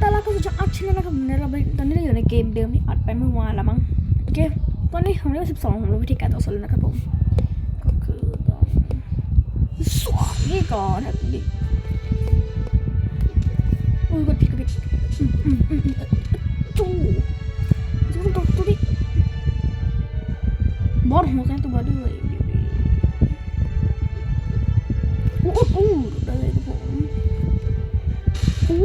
ตอนแรกก็จะอัดชื่อนะครับในเราตอนนี้เราอยู่ในเกมเดิมที่อัดไปเมื่อวานล้วมั้งโอเคตอนนี้ผมเรียกว่าสิบสองผมรู้วิธีการต่อสู้แล้วนะครับผมก็คือต้องสวดนี่ก่อนนะดิอุ้ยกดผิดกดผิดจู่จู่ตัวตัวดิบอสหัวกันตัวด้วยโอ้โหได้เลยครับผมโอ้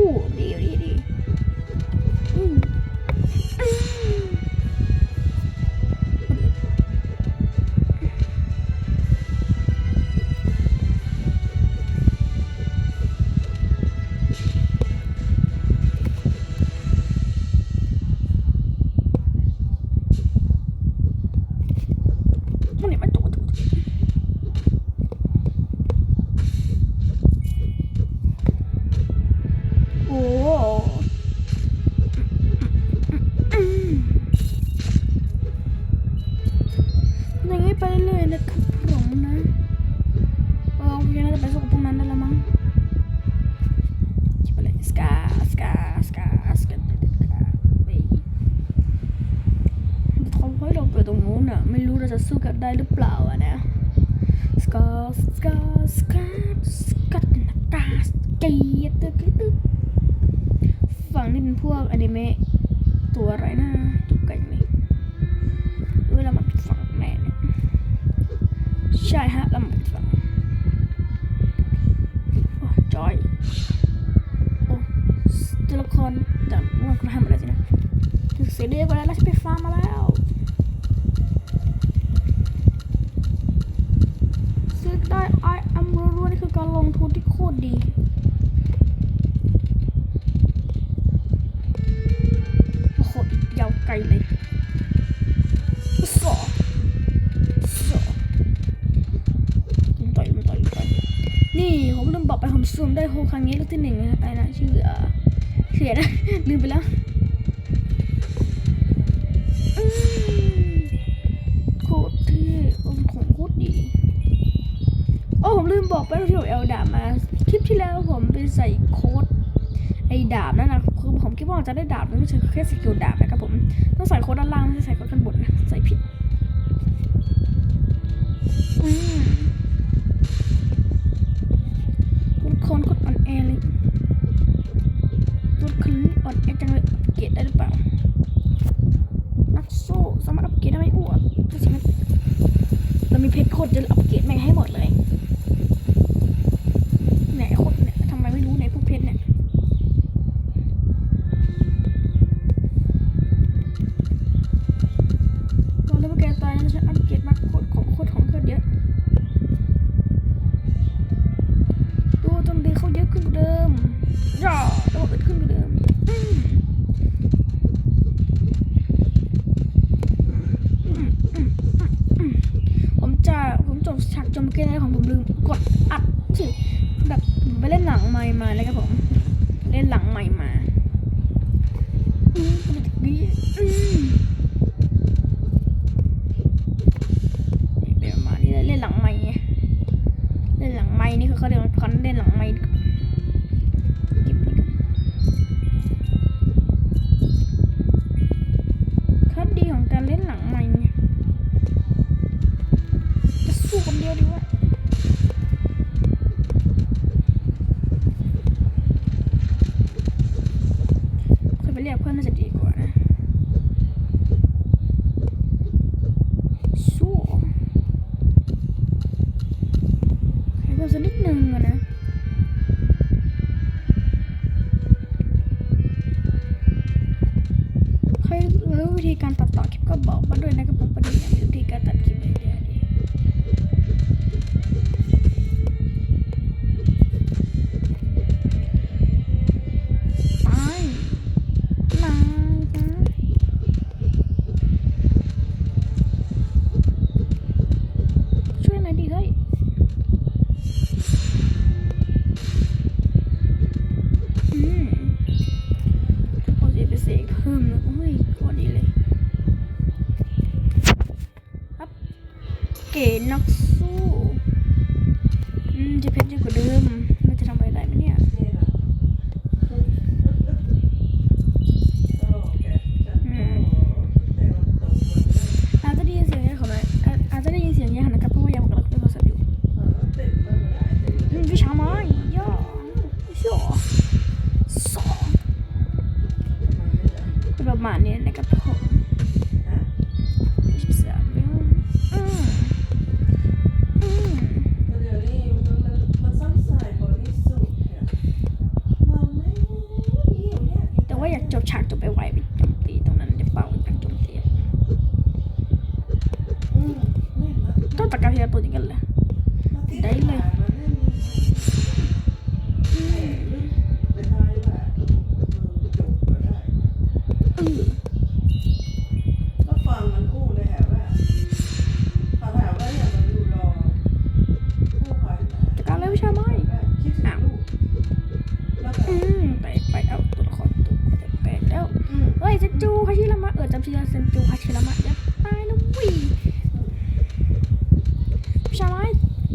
พวกอนิเมะตัวอะไรนะตัวไก่นี่เวลามันฝังแน่เนี่ยใช่ฮะแล้วมันฝังโอ้จอยโอ้ตัวละครแต่ว่าคุณทำอะไรสินะถึงเสียเรียกว่าแล้วฉันไปฟาร์มมาแล้วซื้อได้ไออัมรัวนี่คือการลงทุนที่โคตรดี ไกลเลยสอสอต่อยมันต่อยมันต่อยนี่ผมลืมบอกไปผมซูมได้โฮครั้งนี้ลูกที่หนึ่งนะไอ้นะชื่อเอ่อเสียนะลืมไปแล้วโคตรเท่ของโคตรดีโอ้ผมลืมบอกไปว่าที่ผมเอาดาบมา คลิปที่แล้วผมไปใส่โค้ดไอ้ดาบนั่นนะคือผมคิดว่าจะได้ดาบมันไม่ใช่แค่สกิลดาบ ต้องใส่โค้ดด้านล่างไม่ใช่ใส่โค้ดข้างบนนะใส่ผิดอืมทุกคนกดอ่อนแอเลยทุกคนนี่อ่อนแอจังเลยอัปเกรดได้หรือเปล่า นักสู้สามารถอัปเกรดได้ไหมอ้วดูสิมันเรามีเพชรโคตรจะอัปเกรดแม่งให้หมดเลย นะฉันอัปเกรดมาโคตรของโคตรของเกิดเยอะดูจนดีเขาเยอะขึ้นกว่าเดิมย่าระบบเกิดขึ้นกว่าเดิมผมจะผมจบฉากจมเกมอะไรของผมลืมกดอัดสิแบบไปเล่นหลังใหม่มาเลยครับผม เล่นหลังใหม่มาอืมเป็นแบบนี้อืม เป็นประมาณนี้เลยเล่นหลังไม้ไงเล่ นหลังไม้นี่คือเขาเรียกว่ รู้วิธีการตัดต่อคลิปก็บอกมาด้วยนะครับผมประเด็นอยากมีวิธีการตัดคลิป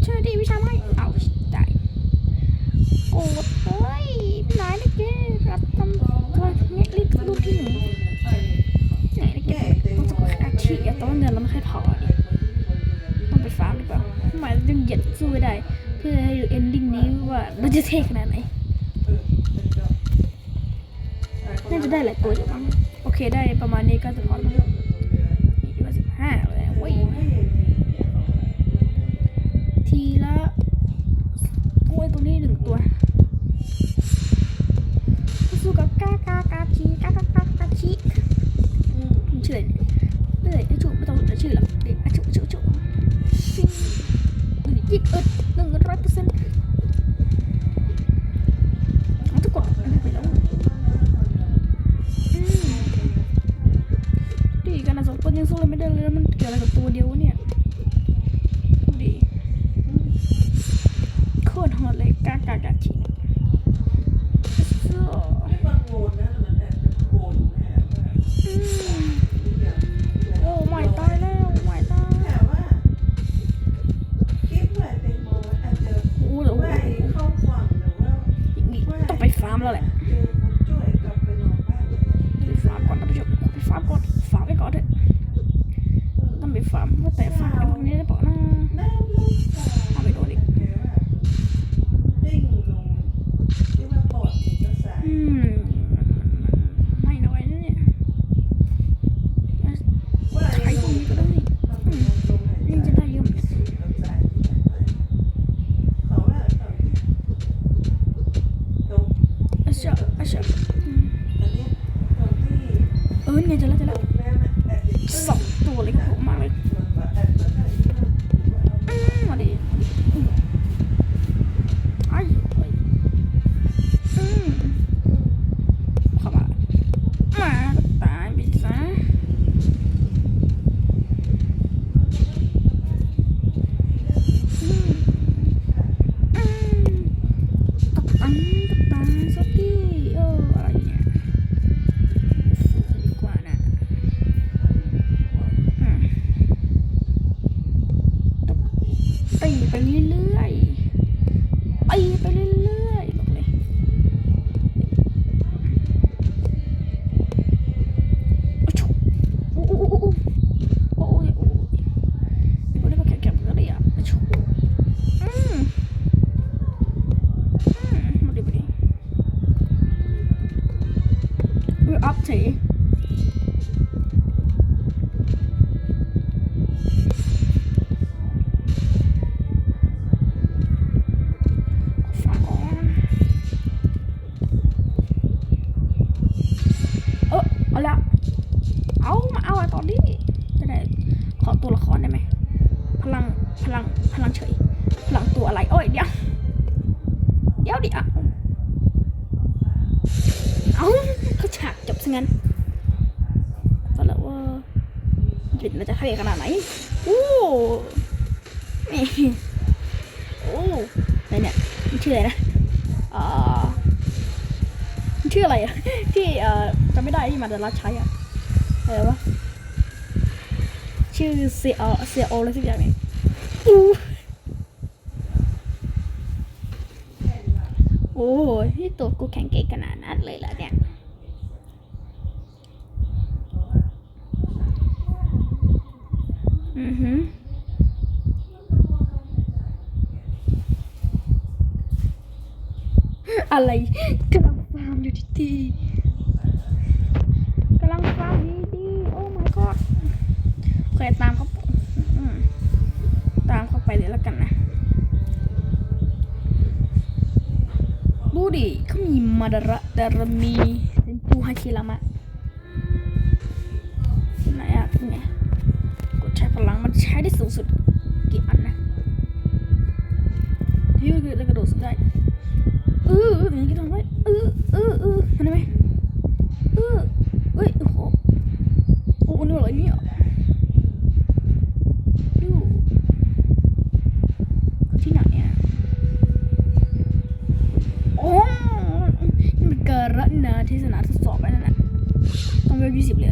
ช่วยดีวิชาไม่เอาได้โอ้ยนายนักเก็รับตำตัวนี่ยรีบดูที่หนึ่นายนักเก็ต้องจะอาชีพต้องเดินแล้วไม่ค่อยพอดิต้องไปฟาร์มดีกว่าหมายจึงเหยียดสู้ไม่ได้ เพื่อให้ดูเอนดิ้งนี้ว่าเราจะเท่ขนาดไหนน่าจะได้หลายตัวอยู่มั้งโอเคได้ประมาณนี้ก็จะพอแล้ว Okay. นี่โอ้อะไรเนี่ยมันชื่ออะไรนะอ่าชื่ออะไรอะที่เอ่อจำไม่ได้ที่มาดารัสใช้อะอะไรวะชื่อเซียเซียโออะไรสักอย่างนี้ยโอ้โหที่ตัวกูแข็งเก่งขนาด อะไรกำลังฟาร์มอยู่ดีๆกำลังฟาร์มดีดีโอ้ my god โอเคตามเขาตามเขาไปเลยแล้วกันนะดูดิเขามีมาดระดารมีเซนจูฮาคิรามะไหนอะเป็นไงกดใช้พลังมันใช้ได้สูงสุดกี่อันนะที่ก็คือกระโดดสุดได้ เออเอออย่างนี้ก็ทำได้เออเออเออเห็นไหมเออเฮ้ยโอ้โหโอ้โหนี่อะไรเนี่ยดูคือที่ไหนอะโอ้นี่มันเกินละนะที่สนามทดสอบไปนั่นแหละต้องเวลยี่สิบเลย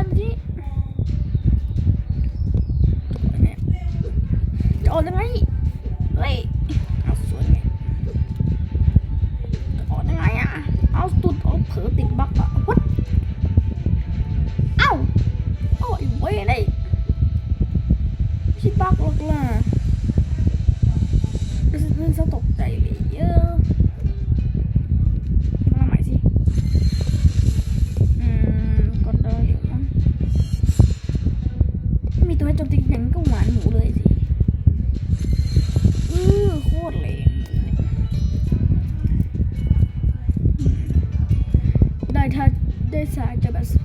ตุ๊กหลบนั่นสิเนี่ยจะออกยังไงเฮ้ยเอาสวยไงจะออกยังไงอะเอาตุดเอาเผลอติดบักอะวัดเอ้าโอ้ยเว้ยเลยชิบักหรอกล่ะรู้สึกเรื่องเศร้าตกใจเลย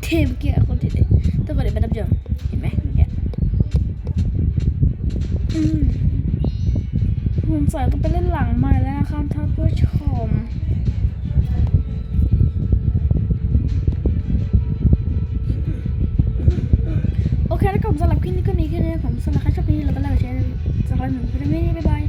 ายจะแบบเทมเกียคนที่เด็กถ้าเกิเป็นดับเบิลเห็นไหมเนี่ยอืมผมใส่ต้องไปเล่นหลังใหม่แล้วนะครับท่านผู้ชมโอเคแล้วก็ผมสำหรับคลิปนี้ก็นี้แค่นี้ผมสำหรับใครชอบคลิปนี้เราไปแล้วแชร์สักครั้งหนึ่งไปได้ไหมบ๊ายบาย